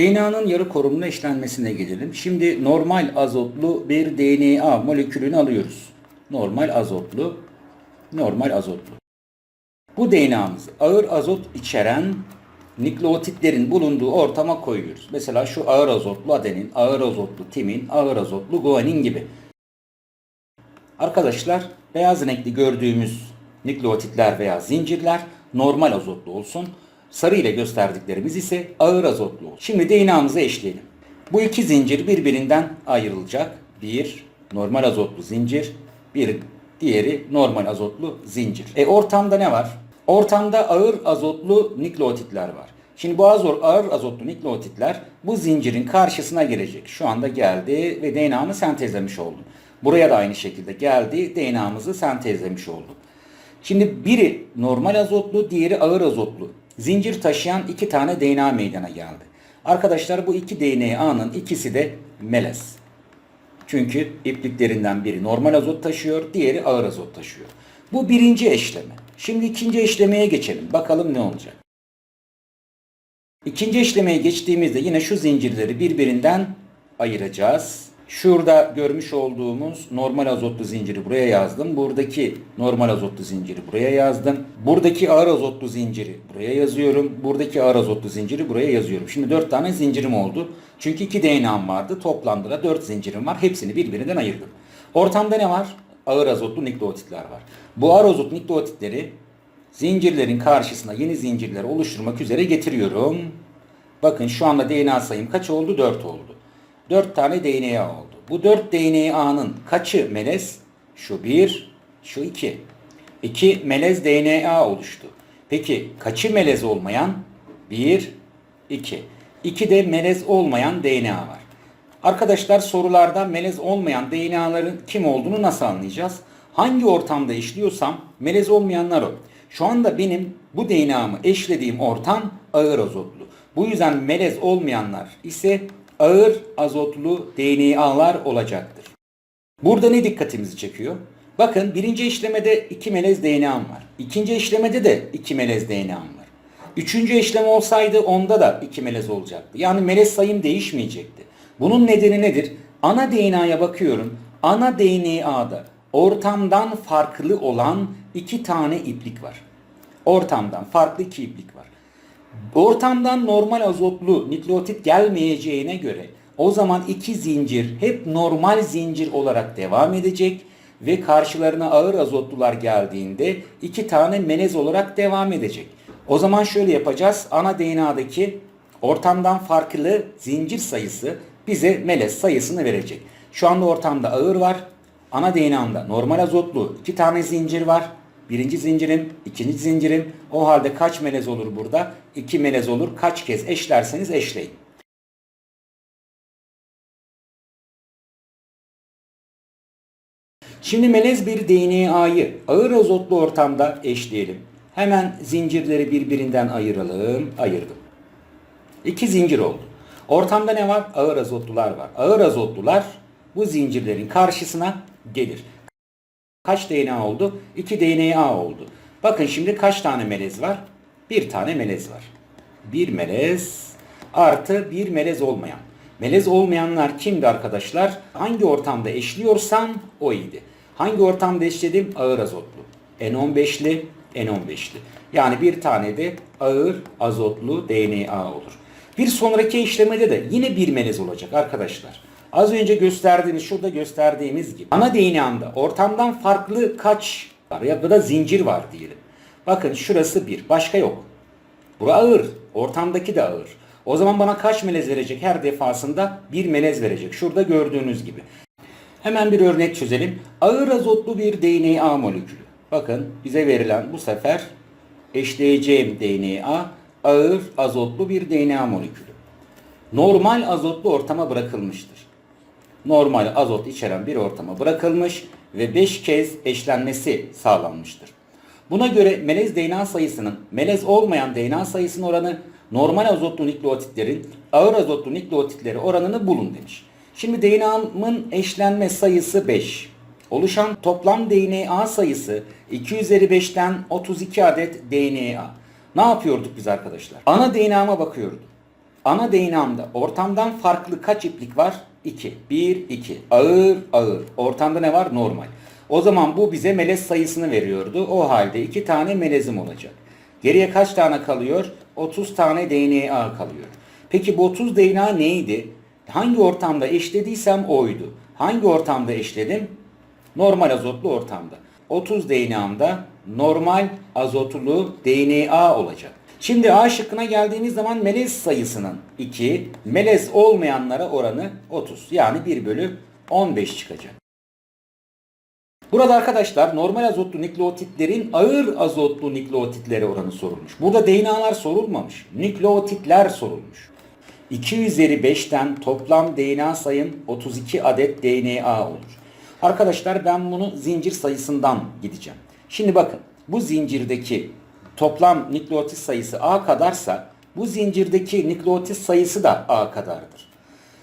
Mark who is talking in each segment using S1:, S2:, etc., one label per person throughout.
S1: DNA'nın yarı korumlu eşlenmesine gelelim. Şimdi normal azotlu bir DNA molekülünü alıyoruz. Normal azotlu, normal azotlu. Bu DNA'mızı ağır azot içeren nükleotitlerin bulunduğu ortama koyuyoruz. Mesela şu ağır azotlu adenin, ağır azotlu timin, ağır azotlu guanin gibi. Arkadaşlar beyaz renkli gördüğümüz nükleotitler veya zincirler normal azotlu olsun. Sarı ile gösterdiklerimiz ise ağır azotlu olsun. Şimdi DNA'mızı eşleyelim. Bu iki zincir birbirinden ayrılacak. Bir normal azotlu zincir, bir diğeri normal azotlu zincir. E ortamda ne var? Ortamda ağır azotlu nükleotitler var. Şimdi bu azor, ağır azotlu nükleotitler bu zincirin karşısına gelecek. Şu anda geldi ve DNA'mı sentezlemiş oldum. Buraya da aynı şekilde geldi, DNA'mızı sentezlemiş olduk. Şimdi biri normal azotlu, diğeri ağır azotlu. Zincir taşıyan iki tane DNA meydana geldi. Arkadaşlar bu iki DNA'nın ikisi de melez. Çünkü ipliklerinden biri normal azot taşıyor, diğeri ağır azot taşıyor. Bu birinci eşleme. Şimdi ikinci eşlemeye geçelim. Bakalım ne olacak. İkinci eşlemeye geçtiğimizde yine şu zincirleri birbirinden ayıracağız. Şurada görmüş olduğumuz normal azotlu zinciri buraya yazdım. Buradaki normal azotlu zinciri buraya yazdım. Buradaki ağır azotlu zinciri buraya yazıyorum. Buradaki ağır azotlu zinciri buraya yazıyorum. Şimdi 4 tane zincirim oldu. Çünkü 2 DNA'm vardı. Toplamda da 4 zincirim var. Hepsini birbirinden ayırdım. Ortamda ne var? Ağır azotlu nükleotitler var. Bu ağır azotlu nükleotitleri zincirlerin karşısına yeni zincirler oluşturmak üzere getiriyorum. Bakın şu anda DNA sayım kaç oldu? 4 oldu. 4 tane DNA oldu. Bu 4 DNA'nın kaçı melez? Şu 1, şu 2. 2 melez DNA oluştu. Peki kaçı melez olmayan? 1, 2. 2 de melez olmayan DNA var. Arkadaşlar sorularda melez olmayan DNA'ların kim olduğunu nasıl anlayacağız? Hangi ortamda işliyorsam melez olmayanlar o. Şu anda benim bu DNA'mı eşlediğim ortam ağır azotlu. Bu yüzden melez olmayanlar ise ağır azotlu DNA'lar olacaktır. Burada ne dikkatimizi çekiyor? Bakın birinci işlemede iki melez DNA'm var. İkinci işlemede de iki melez DNA'm var. Üçüncü işlem olsaydı onda da iki melez olacaktı. Yani melez sayım değişmeyecekti. Bunun nedeni nedir? Ana DNA'ya bakıyorum. Ana DNA'da ortamdan farklı olan iki tane iplik var. Ortamdan farklı iki iplik var. Ortamdan normal azotlu nükleotit gelmeyeceğine göre o zaman iki zincir hep normal zincir olarak devam edecek ve karşılarına ağır azotlular geldiğinde iki tane melez olarak devam edecek. O zaman şöyle yapacağız. Ana DNA'daki ortamdan farklı zincir sayısı bize melez sayısını verecek. Şu anda ortamda ağır var. Ana DNA'mda normal azotlu iki tane zincir var. Birinci zincirim, ikinci zincirim. O halde kaç melez olur burada? İki melez olur. Kaç kez eşlerseniz eşleyin. Şimdi melez bir DNA'yı ağır azotlu ortamda eşleyelim. Hemen zincirleri birbirinden ayıralım. Ayırdım. İki zincir oldu. Ortamda ne var? Ağır azotlular var. Ağır azotlular bu zincirlerin karşısına gelir. Kaç DNA oldu? 2 DNA oldu. Bakın şimdi kaç tane melez var? Bir tane melez var. Bir melez artı bir melez olmayan. Melez olmayanlar kimdi arkadaşlar? Hangi ortamda eşliyorsam o iyiydi. Hangi ortamda eşledim? Ağır azotlu. N15'li, N15'li. Yani bir tane de ağır azotlu DNA olur. Bir sonraki işlemede de yine bir melez olacak arkadaşlar. Az önce gösterdiğimiz, şurada gösterdiğimiz gibi ana DNA'mda ortamdan farklı kaç var ya da zincir var diyelim. Bakın şurası bir, başka yok. Bura ağır, ortamdaki de ağır. O zaman bana kaç melez verecek? Her defasında bir melez verecek. Şurada gördüğünüz gibi. Hemen bir örnek çözelim. Ağır azotlu bir DNA molekülü. Bakın bize verilen bu sefer eşleyeceğim DNA ağır azotlu bir DNA molekülü. Normal azotlu ortama bırakılmıştır. Normal azot içeren bir ortama bırakılmış ve 5 kez eşlenmesi sağlanmıştır. Buna göre melez DNA sayısının melez olmayan DNA sayısının oranı normal azotlu nükleotitlerin ağır azotlu nükleotitleri oranını bulun demiş. Şimdi DNA'nın eşlenme sayısı 5. Oluşan toplam DNA sayısı 2 üzeri 5'ten 32 adet DNA. Ne yapıyorduk biz arkadaşlar? Ana DNA'ma bakıyordum. Ana DNA'mda ortamdan farklı kaç iplik var? 2. 1, 2. Ağır, ağır. Ortamda ne var? Normal. O zaman bu bize melez sayısını veriyordu. O halde 2 tane melezim olacak. Geriye kaç tane kalıyor? 30 tane DNA kalıyor. Peki bu 30 DNA neydi? Hangi ortamda eşlediysem oydu. Hangi ortamda eşledim? Normal azotlu ortamda. 30 DNA'mda normal azotlu DNA olacak. Şimdi A şıkkına geldiğimiz zaman melez sayısının 2, melez olmayanlara oranı 30. Yani 1 bölü 15 çıkacak. Burada arkadaşlar normal azotlu nükleotitlerin ağır azotlu nükleotitlere oranı sorulmuş. Burada DNA'lar sorulmamış. Nükleotitler sorulmuş. 2 üzeri 5'ten toplam DNA sayım 32 adet DNA olur. Arkadaşlar ben bunu zincir sayısından gideceğim. Şimdi bakın bu zincirdeki toplam nükleotit sayısı A kadarsa bu zincirdeki nükleotit sayısı da A kadardır.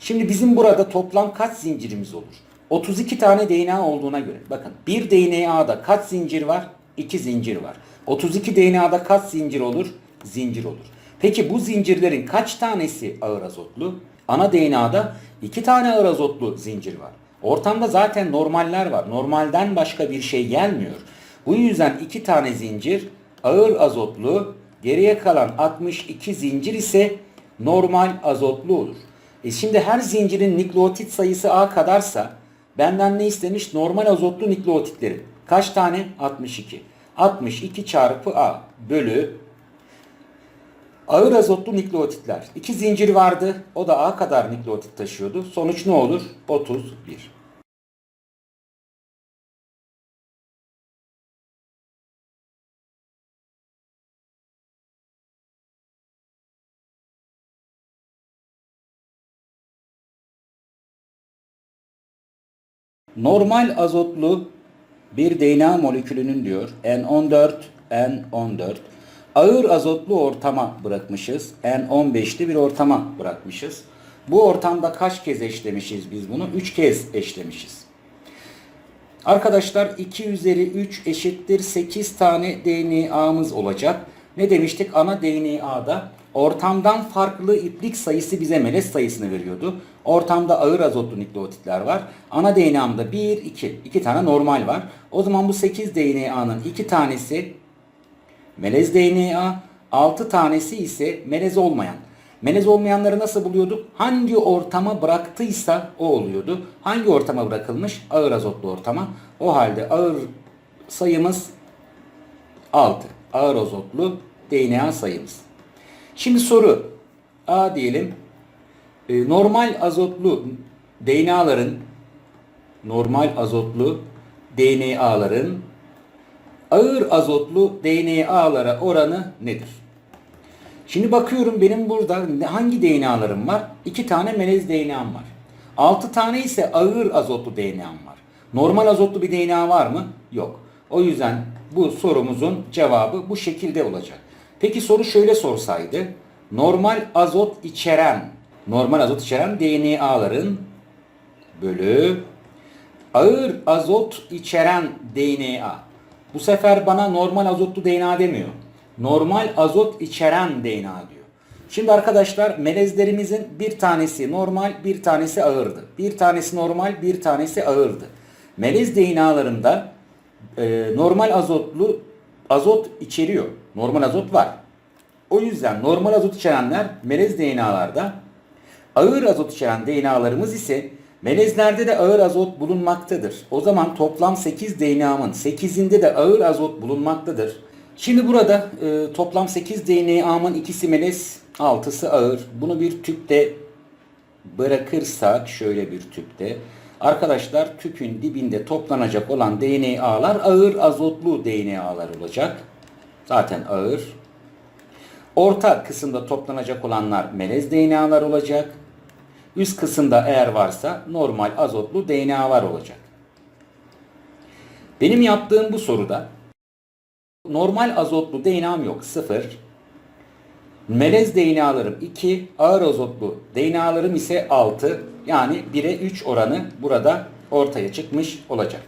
S1: Şimdi bizim burada toplam kaç zincirimiz olur? 32 tane DNA olduğuna göre bakın bir DNA'da kaç zincir var? 2 zincir var. 32 DNA'da kaç zincir olur? Zincir olur. Peki bu zincirlerin kaç tanesi ağır azotlu? Ana DNA'da 2 tane ağır azotlu zincir var. Ortamda zaten normaller var. Normalden başka bir şey gelmiyor. Bu yüzden 2 tane zincir ağır azotlu, geriye kalan 62 zincir ise normal azotlu olur. E şimdi her zincirin nükleotit sayısı A kadarsa benden ne istemiş? Normal azotlu nükleotitleri. Kaç tane? 62. 62 çarpı A bölü ağır azotlu nükleotitler. İki zincir vardı. O da A kadar nükleotit taşıyordu. Sonuç ne olur? 31. Normal azotlu bir DNA molekülünün diyor N14, N14 ağır azotlu ortama bırakmışız. N15'li bir ortama bırakmışız. Bu ortamda kaç kez eşlemişiz biz bunu? 3 kez eşlemişiz. Arkadaşlar 2 üzeri 3 eşittir 8 tane DNA'mız olacak. Ne demiştik? Ana DNA'da ortamdan farklı iplik sayısı bize melez sayısını veriyordu. Ortamda ağır azotlu nükleotitler var. Ana DNA'mda 1, 2. 2 tane normal var. O zaman bu 8 DNA'nın 2 tanesi melez DNA, 6 tanesi ise melez olmayan. Melez olmayanları nasıl buluyorduk? Hangi ortama bıraktıysa o oluyordu. Hangi ortama bırakılmış? Ağır azotlu ortama. O halde ağır sayımız 6. Ağır azotlu DNA sayımız. Şimdi soru A diyelim. E, normal azotlu DNA'ların normal azotlu DNA'ların ağır azotlu DNA'lara oranı nedir? Şimdi bakıyorum benim burada hangi DNA'larım var? 2 tane melez DNA'm var. 6 tane ise ağır azotlu DNA'm var. Normal azotlu bir DNA var mı? Yok. O yüzden bu sorumuzun cevabı bu şekilde olacak. Peki soru şöyle sorsaydı. Normal azot içeren, normal azot içeren DNA'ların bölü ağır azot içeren DNA. Bu sefer bana normal azotlu DNA demiyor. Normal azot içeren DNA diyor. Şimdi arkadaşlar melezlerimizin bir tanesi normal, bir tanesi ağırdı. Bir tanesi normal, bir tanesi ağırdı. Melez DNA'larında e, normal azotlu azot içeriyor. Normal azot var. O yüzden normal azot içerenler melez DNA'larda, ağır azot içeren DNA'larımız ise melezlerde de ağır azot bulunmaktadır. O zaman toplam 8 DNA'mın 8'inde de ağır azot bulunmaktadır. Şimdi burada e, toplam 8 DNA'mın ikisi melez, 6'sı ağır. Bunu bir tüpte bırakırsak şöyle bir tüpte arkadaşlar tüpün dibinde toplanacak olan DNA'lar ağır azotlu DNA'lar olacak. Zaten ağır. Orta kısımda toplanacak olanlar melez DNA'lar olacak. Üst kısımda eğer varsa normal azotlu DNA'lar olacak. Benim yaptığım bu soruda normal azotlu DNA'm yok. 0. Melez DNA'larım 2. Ağır azotlu DNA'larım ise 6. Yani 1'e 3 oranı burada ortaya çıkmış olacak.